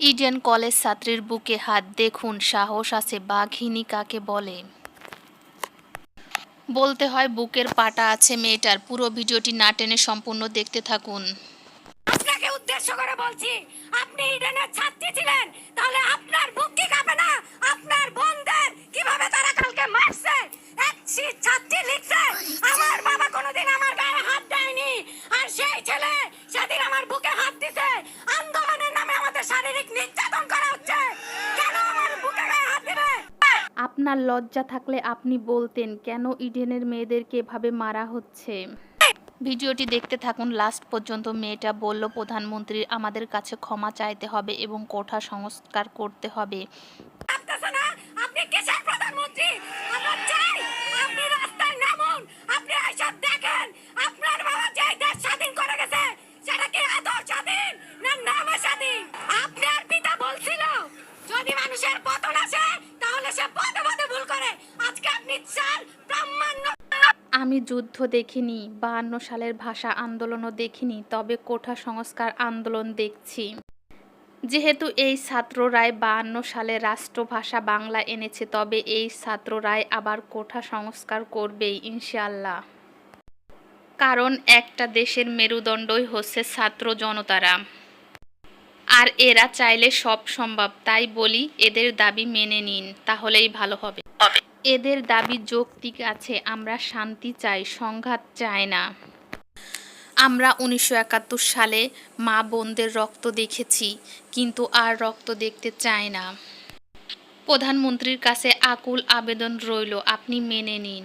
Eden college ছাত্রীর বুকে হাত দেখুন, সাহস আছে, বাঘিনী কাকে বলে? বলতে হয় বুকের পাটা আছে মেয়েটার। পুরো ভিডিওটি না টেনে সম্পূর্ণ দেখতে থাকুন। আপনাকে উদ্দেশ্য করে বলছি, আপনি ইডেনের ছাত্রী ছিলেন, তাহলে আপনার আপনার লজ্জা থাকলে আপনি বলতেন, কেন ইডেনের মেয়েদেরকে এভাবে মারা হচ্ছে? ভিডিওটি দেখতে থাকুন। লাস্ট পর্যন্ত মেয়েটা বলল, প্রধানমন্ত্রীর আমাদের কাছে ক্ষমা চাইতে হবে এবং কোঠা সংস্কার করতে হবে। আমি যুদ্ধ দেখিনি, বাহান্ন সালের ভাষা আন্দোলনও দেখিনি, তবে কোঠা সংস্কার আন্দোলন দেখছি। যেহেতু এই ছাত্ররাই বাহান্ন সালে রাষ্ট্রভাষা বাংলা এনেছে, তবে এই ছাত্ররাই আবার কোঠা সংস্কার করবেই ইনশাল্লাহ কারণ একটা দেশের মেরুদণ্ডই হচ্ছে ছাত্র জনতারা। আর এরা চাইলে সব সম্ভব, তাই বলি, এদের দাবি মেনে নিন, তাহলেই ভালো হবে। এদের দাবি যৌক্তিক আছে, আমরা শান্তি চাই, সংঘাত চাই না। আমরা উনিশশো একাত্তর সালে মা বোনদের রক্ত দেখেছি, কিন্তু আর রক্ত দেখতে চাই না। প্রধানমন্ত্রীর কাছে আকুল আবেদন রইল, আপনি মেনে নিন।